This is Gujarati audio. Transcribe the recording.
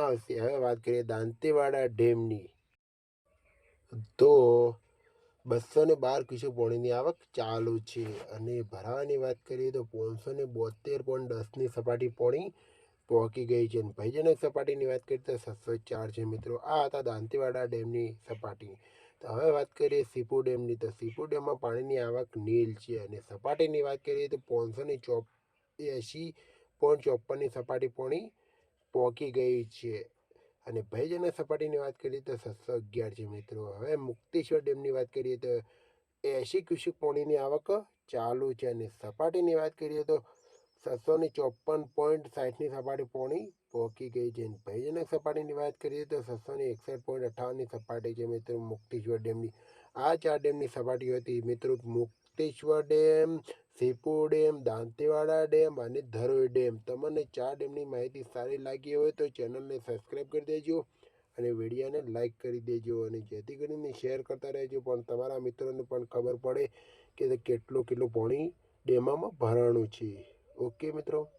આવશે હવે વાત કરીએ દાંતીવાડા ડેમની તો બસો ને બાર ક્યુસેક પાણીની આવક ચાલુ છે અને ભરાવાની વાત કરીએ તો પાંચસો ને બોતેર પોઈન્ટ દસની સપાટી પાણી પહોંચી ગઈ છે અને ભયજનક સપાટીની વાત કરીએ તો સાતસો ચાર છે મિત્રો આ હતા દાંતીવાડા ડેમની સપાટી તો હવે વાત કરીએ સીપુ ડેમની તો સીપુ ડેમમાં પાણીની આવક નીલ છે અને સપાટીની વાત કરીએ તો પાંચસો ને ચોપ એંશી પોઈન્ટ ચોપ્પનની સપાટી પાણી પહોંચી ગઈ છે. અને ભયજનક સપાટીની વાત કરીએ તો સાતસો અગિયાર છે મિત્રો. હવે મુક્તેશ્વર ડેમની વાત કરીએ તો એંશી ક્યુસેક પાણીની આવક ચાલુ છે. અને સપાટીની વાત કરીએ તો છસો ને ચોપન પોઈન્ટ સાઠની સપાટી પોણી પહોંચી ગઈ છે. ભયજનક સપાટીની વાત કરીએ તો છસો એકસઠ પોઈન્ટ અઠ્ઠાવનની સપાટી છે મિત્રો મુક્તેશ્વર ડેમની. આ ચાર ડેમની સપાટી હતી મિત્રો Mukteshwar dam Sipu dam, Dantiwada dam અને ધરોઈ ડેમ. તમને ચાર ડેમની માહિતી સારી લાગી હોય તો ચેનલને સબસ્ક્રાઈબ કરી દેજો અને વિડીયોને લાઇક કરી દેજો અને જેથી કરીને શેર કરતા રહેજો. પણ તમારા મિત્રોને પણ ખબર પડે કે કેટલું કેટલું પાણી ડેમામાં ભરાણું છે. ઓકે મિત્રો.